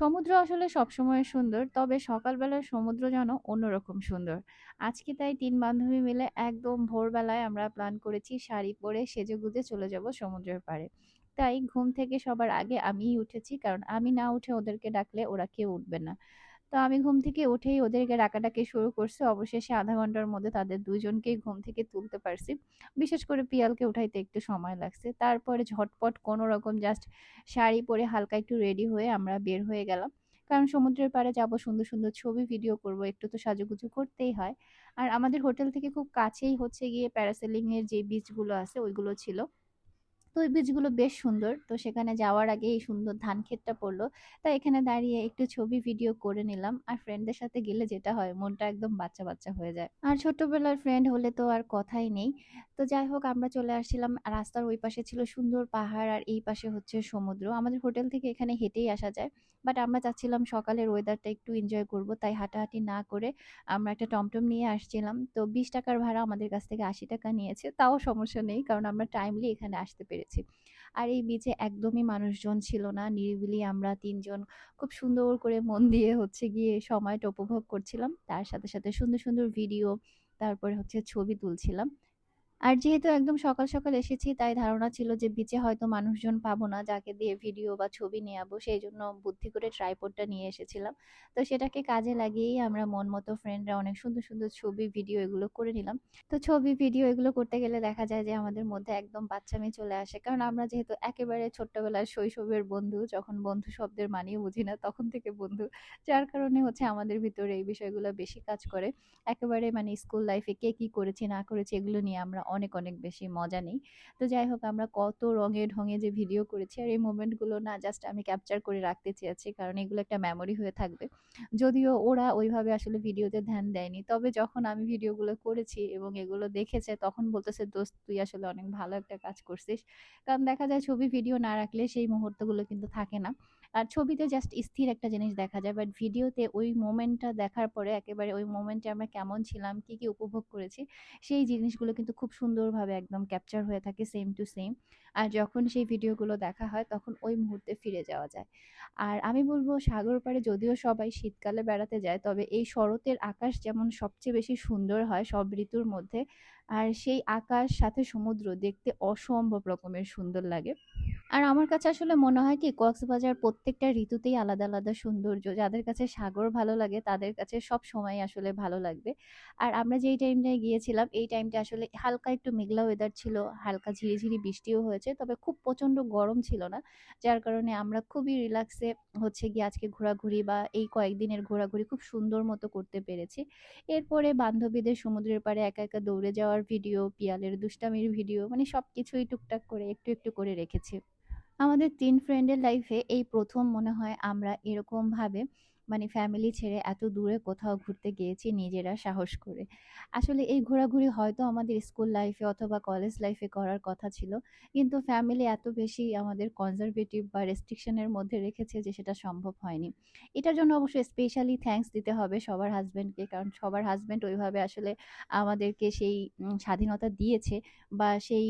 সমুদ্র আসলে সবসময় সুন্দর। তবে সকালবেলার সমুদ্র যেন অন্যরকম সুন্দর। আজকে তাই তিন বান্ধবী মিলে একদম ভোরবেলায় আমরা প্ল্যান করেছি শাড়ি পরে সেজেগুজে চলে যাব সমুদ্রের পাড়ে। তাই ঘুম থেকে সবার আগে আমিই উঠেছি। কারণ আমি না উঠে ওদেরকে ডাকলে ওরা কেউ উঠবে না। তো আমি ঘুম থেকে উঠেই ওদেরকে ডাকাডাকি শুরু করছি। অবশেষে আধা ঘণ্টার মধ্যে তাদের দুজনকেই ঘুম থেকে তুলতে পারছি। বিশেষ করে পিয়ালকে উঠাইতে একটু সময় লাগছে। তারপরে ঝটপট কোনো রকম জাস্ট শাড়ি পরে হালকা একটু রেডি হয়ে আমরা বের হয়ে গেলাম। কারণ সমুদ্রের পাড়ে যাব, সুন্দর, সুন্দর ছবি ভিডিও করব। একটু তো সাজুগুজু করতেই হয়। আর আমাদের হোটেল থেকে খুব কাছেই হচ্ছে গিয়ে প্যারাসেলিং এর যে বিচগুলো আছে ওইগুলো ছিল। তো ওই বীচগুলো বেশ সুন্দর। তো সেখানে যাওয়ার আগে এই সুন্দর ধান ক্ষেতটা পড়ল তাই এখানে দাঁড়িয়ে একটু ছবি ভিডিও করে নিলাম। আর ফ্রেন্ডদের সাথে গেলে যেটা হয় মনটা একদম বাচ্চা, বাচ্চা হয়ে যায়। আর ছোটবেলার ফ্রেন্ড হলে তো আর কথাই নেই। তো যাই হোক আমরা চলে আসছিলাম। রাস্তার ওই পাশে ছিল সুন্দর পাহাড় আর এই পাশে হচ্ছে সমুদ্র। আমাদের হোটেল থেকে এখানে হেঁটেই আসা যায়। বাট আমরা চাচ্ছিলাম সকালের ওয়েদারটা একটু এনজয় করব। তাই হাঁটাহাঁটি না করে আমরা একটা টমটম নিয়ে আসছিলাম। তো বিশ টাকার ভাড়া আমাদের কাছ থেকে ৳৮০ নিয়েছে। তাও সমস্যা নেই। কারণ আমরা টাইমলি এখানে আসতে পেরেছি। আর এই বিচে একদমই মানুষজন ছিল না। নিরিবিলি আমরা তিনজন খুব সুন্দর করে মন দিয়ে হচ্ছে গিয়ে সময়টা উপভোগ করছিলাম। তার সাথে, সাথে সুন্দর, সুন্দর ভিডিও তারপরে হচ্ছে ছবি তুলছিলাম। আর যেহেতু একদম সকাল, সকাল এসেছি তাই ধারণা ছিল যে বিচে হয়তো মানুষজন পাবো না যাকে দিয়ে ভিডিও বা ছবি নেয়াবো। সেইজন্য বুদ্ধি করে ট্রাইপডটা নিয়ে এসেছিলাম। তো সেটাকে কাজে লাগিয়েই আমরা মন মতো ফ্রেন্ডরা অনেক সুন্দর, সুন্দর ছবি ভিডিও এগুলো করে নিলাম। তো ছবি ভিডিও এগুলো করতে গেলে দেখা যায় যে আমাদের মধ্যে একদম বাচ্চামি চলে আসে। কারণ আমরা যেহেতু একেবারে ছোট্টবেলার শৈশবের বন্ধু, যখন বন্ধু শব্দের মানিয়ে বুঝি না তখন থেকে বন্ধু। যার কারণে হচ্ছে আমাদের ভিতরে এই বিষয়গুলো বেশি কাজ করে। একেবারে মানে স্কুল লাইফে কে কি করেছি না করেছি এগুলো নিয়ে আমরা অনেক, অনেক বেশি মজা নেই। তো যাই হোক আমরা কত রঙে ঢঙে যে ভিডিও করেছি আর এই মোমেন্টগুলো না জাস্ট আমি ক্যাপচার করে রাখতে চেয়েছি। কারণ এগুলো একটা মেমোরি হয়ে থাকবে। যদিও ওরা ওইভাবে আসলে ভিডিওতে ধ্যান দেয়নি। তবে যখন আমি ভিডিওগুলো করেছি এবং এগুলো দেখেছে তখন বলতেছে, "দোস্ত তুই আসলে অনেক ভালো একটা কাজ করছিস।" কারণ দেখা যায় ছবি ভিডিও না রাখলে সেই মুহূর্তগুলো কিন্তু থাকে না। আর ছবিতে জাস্ট স্থির একটা জিনিস দেখা যায়। বাট ভিডিওতে ওই মোমেন্টটা দেখার পরে একেবারে ওই মোমেন্টে আমরা কেমন ছিলাম, কি, কি উপভোগ করেছি সেই জিনিসগুলো কিন্তু খুব সুন্দরভাবে একদম ক্যাপচার হয়ে থাকে সেম টু সেম। আর যখন সেই ভিডিওগুলো দেখা হয় তখন ওই মুহূর্তে ফিরে যাওয়া যায়। আর আমি বলব সাগর পাড়ে যদিও সবাই শীতকালে বেড়াতে যায় তবে এই শরতের আকাশ যেমন সবচেয়ে বেশি সুন্দর হয় সব ঋতুর মধ্যে আর সেই আকাশ সাথে সমুদ্র দেখতে অসম্ভব রকমের সুন্দর লাগে। আর আমার কাছে আসলে মনে হয় কি কক্সবাজার প্রত্যেকটা ঋতুতেই আলাদা, আলাদা সৌন্দর্য। যাদের কাছে সাগর ভালো লাগে তাদের কাছে সব সময় আসলে ভালো লাগবে। আর আমরা যেই টাইমটায় গিয়েছিলাম এই টাইমটা আসলে হালকা একটু মেঘলা ওয়েদার ছিল, হালকা ঝিরিঝিরি বৃষ্টিও হয়েছে। তবে খুব প্রচণ্ড গরম ছিল না। যার কারণে আমরা খুবই রিল্যাক্সে হচ্ছে গিয়ে আজকে ঘোরাঘুরি বা এই কয়েকদিনের ঘোরাঘুরি খুব সুন্দর মতো করতে পেরেছি। এরপরে বান্ধবীদের সমুদ্রের পাড়ে একা, একা দৌড়ে যাওয়ার ভিডিও, পিয়ালের দুষ্টামির ভিডিও মানে সব কিছুই টুকটাক করে একটু, একটু করে রেখেছি। আমাদের তিন ফ্রেন্ডের লাইফে এই প্রথম মনে হয় আমরা এরকমভাবে মানে ফ্যামিলি ছেড়ে এত দূরে কোথাও ঘুরতে গিয়েছি নিজেরা সাহস করে। আসলে এই ঘোরাঘুরি হয়তো আমাদের স্কুল লাইফে অথবা কলেজ লাইফে করার কথা ছিল। কিন্তু ফ্যামিলি এত বেশি আমাদের কনজারভেটিভ বা রেস্ট্রিকশনের মধ্যে রেখেছে যে সেটা সম্ভব হয়নি। এটার জন্য অবশ্য স্পেশালি থ্যাংকস দিতে হবে সবার হাসব্যান্ডকে। কারণ সবার হাসব্যান্ড ওইভাবে আসলে আমাদেরকে সেই স্বাধীনতা দিয়েছে বা সেই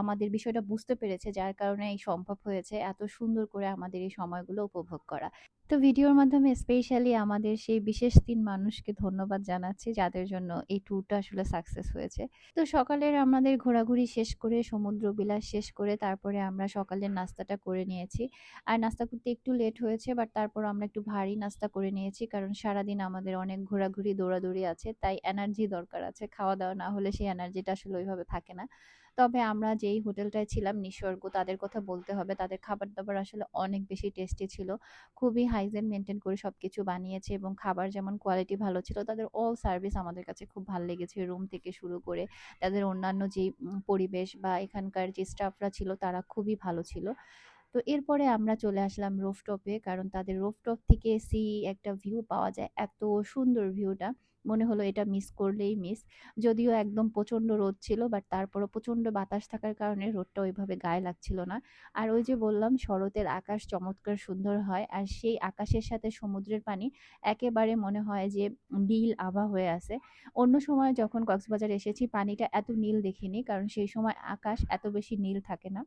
আমাদের বিষয়টা বুঝতে পেরেছে, যার কারণে এই সম্ভব হয়েছে এত সুন্দর করে আমাদের এই সময়গুলো উপভোগ করা। তো ভিডিওর মাধ্যমে স্পেশালি আমাদের সেই বিশেষ তিন মানুষকে ধন্যবাদ জানাচ্ছি যাদের জন্য এই ট্যুরটা আসলে সাকসেস হয়েছে। তো সকালের আমাদের ঘোরাঘুরি শেষ করে সমুদ্র বিলাস শেষ করে তারপরে আমরা সকালের নাস্তাটা করে নিয়েছি। আর নাস্তা করতে একটু লেট হয়েছে বাট তারপর আমরা একটু ভারী নাস্তা করে নিয়েছি। কারণ সারাদিন আমাদের অনেক ঘোরাঘুরি দৌড়াদৌড়ি আছে। তাই এনার্জি দরকার আছে। খাওয়া-দাওয়া না হলে সেই এনার্জিটা আসলে ওইভাবে থাকে না। তবে আমরা যেই হোটেলটায় ছিলাম, নিসর্গ, তাদের কথা বলতে হবে। তাদের খাবার-দাবার আসলে অনেক বেশি টেস্টি ছিল। খুবই হাইজেন মেনটেন করে সব কিছু বানিয়েছে এবং খাবার যেমন কোয়ালিটি ভালো ছিল, তাদের অল সার্ভিস আমাদের কাছে খুব ভালো লেগেছে। রুম থেকে শুরু করে তাদের অন্যান্য উম, পরিবেশ বা এখানকার যে স্টাফরা ছিল, তারা খুবই ভালো ছিল। তো এরপরে আমরা চলে আসলাম রুফটপে কারণ তাদের রুফটপ থেকে সি একটা ভিউ পাওয়া যায়। এত সুন্দর ভিউটা মনে হলো এটা মিস করলেই মিস। যদিও একদম প্রচণ্ড রোদ ছিল বাট তারপরও প্রচণ্ড বাতাস থাকার কারণে রোদটা ওইভাবে গায়ে লাগছিল না। আর ওই যে বললাম, শরতের আকাশ চমৎকার সুন্দর হয়, আর সেই আকাশের সাথে সমুদ্রের পানি একেবারে মনে হয় যে নীল আভা হয়ে আছে। অন্য সময় যখন কক্সবাজার এসেছি, পানিটা এত নীল দেখিনি, কারণ সেই সময় আকাশ এত বেশি নীল থাকে না।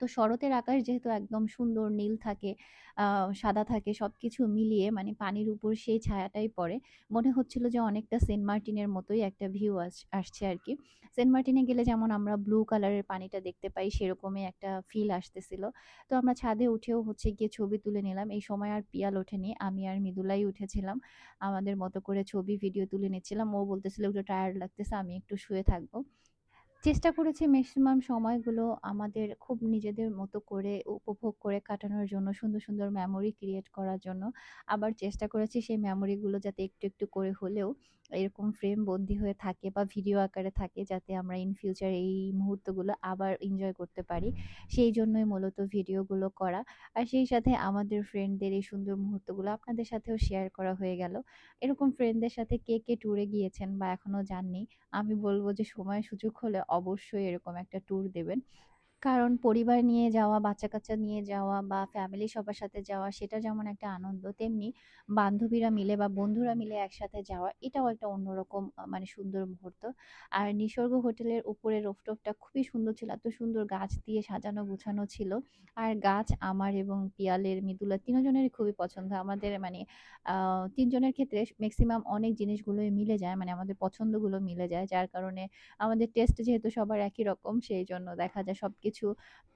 তো শরতের আকাশ যেহেতু একদম সুন্দর নীল থাকে, সাদা থাকে সব কিছু মিলিয়ে মানে পানির উপর সেই ছায়াটাই পড়ে। মনে হচ্ছিল যে অনেকটা সেন্ট মার্টিনের মতোই একটা ভিউ আস আসছে আরকি। সেন্ট মার্টিনে গেলে যেমন আমরা ব্লু কালারের পানিটা দেখতে পাই সেরকমই একটা ফিল আসতেছিল। তো আমরা ছাদে উঠেও হচ্ছে গিয়ে ছবি তুলে নিলাম। এই সময় আর পিয়াল ওঠেনি। আমি আর মৃদুলাই উঠেছিলাম। আমাদের মতো করে ছবি ভিডিও তুলে নিচ্ছিলাম। ও বলতেছিল একটু টায়ার্ড লাগতেছে আমি একটু শুয়ে থাকব। চেষ্টা করেছি ম্যাক্সিমাম সময়গুলো আমাদের খুব নিজেদের মতো করে উপভোগ করে কাটানোর জন্য, সুন্দর, সুন্দর মেমোরি ক্রিয়েট করার জন্য। আবার চেষ্টা করেছি সেই মেমোরিগুলো যাতে একটু, একটু করে হলেও এরকম ফ্রেম বন্দি হয়ে থাকে বা ভিডিও আকারে থাকে যাতে আমরা ইন ফিউচার এই মুহূর্তগুলো আবার এনজয় করতে পারি। সেই জন্যই মূলত ভিডিওগুলো করা। আর সেই সাথে আমাদের ফ্রেন্ডদের এই সুন্দর মুহূর্তগুলো আপনাদের সাথেও শেয়ার করা হয়ে গেল। এরকম ফ্রেন্ডদের সাথে কে, কে ট্যুরে গিয়েছেন বা এখনও যাননি আমি বলব যে সময় সুযোগ হলে অবশ্যই এরকম একটা ট্যুর দেবেন। কারণ পরিবার নিয়ে যাওয়া, বাচ্চা-কাচ্চা নিয়ে যাওয়া বা ফ্যামিলি সবার সাথে যাওয়া সেটা যেমন একটা আনন্দ, তেমনি বান্ধবীরা মিলে বা বন্ধুরা মিলে একসাথে যাওয়া এটাও একটা অন্যরকম মানে সুন্দর মুহূর্ত। আর নিসর্গ হোটেলের উপরের রুফটপটা খুবই সুন্দর ছিল। এত সুন্দর গাছ দিয়ে সাজানো গুছানো ছিল। আর গাছ আমার এবং পিয়ালের, মৃদুলার ৩ জনেরই খুবই পছন্দ। আমাদের মানে ৩ ক্ষেত্রে ম্যাক্সিমাম অনেক জিনিসগুলোই মিলে যায়। মানে আমাদের পছন্দগুলো মিলে যায়। যার কারণে আমাদের টেস্ট যেহেতু সবার একই রকম সেই জন্য দেখা যায় সবকিছু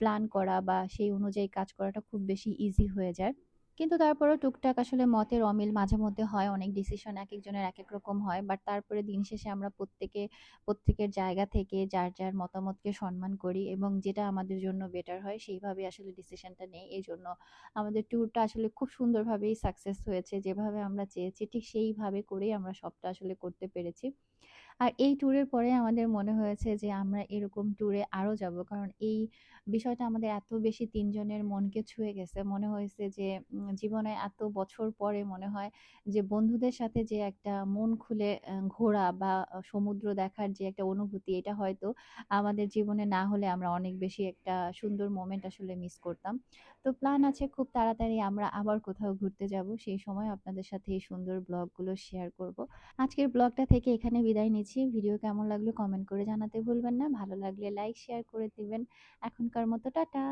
প্ল্যান করা বা সেই অনুযায়ী কাজ করাটা খুব বেশি ইজি হয়ে যায়। কিন্তু তারপরেও টুকটাক আসলে মতের অমিল মাঝে মধ্যে হয়। অনেক ডিসিশন এক একজনের এক এক রকম হয়। বাট তারপরে দিন শেষে আমরা প্রত্যেকে প্রত্যেকের জায়গা থেকে যার, যার মতামতকে সম্মান করি এবং যেটা আমাদের জন্য বেটার হয় সেইভাবে আসলে ডিসিশনটা নেই। এই জন্য আমাদের ট্যুরটা আসলে খুব সুন্দরভাবেই সাকসেস হয়েছে। যেভাবে আমরা চেয়েছি ঠিক সেইভাবে করেই আমরা সবটা আসলে করতে পেরেছি। আর এই ট্যুরের পরে আমাদের মনে হয়েছে যে, আমরা এরকম ট্যুরে আরও যাব। কারণ এই বিষয়টা আমাদের এত বেশি তিনজনের মনকে ছুঁয়ে গেছে। মনে হয়েছে যে জীবনে এত বছর পরে মনে হয় যে, বন্ধুদের সাথে যে একটা মন খুলে ঘোরা বা সমুদ্র দেখার যে একটা অনুভূতি, এটা হয়তো আমাদের জীবনে না হলে আমরা অনেক বেশি একটা সুন্দর মোমেন্ট আসলে মিস করতাম। তো প্ল্যান আছে খুব তাড়াতাড়ি আমরা আবার কোথাও ঘুরতে যাব সেই সময় আপনাদের সাথে এই সুন্দর ব্লগগুলো শেয়ার করব। আজকের ব্লগটা থেকে এখানে বিদায় নিচ্ছি। ভিডিও কেমন লাগল কমেন্ট করে জানাতে ভুলবেন না। ভালো লাগলে লাইক, শেয়ার করে দিবেন। এখনকার মতো টাটা।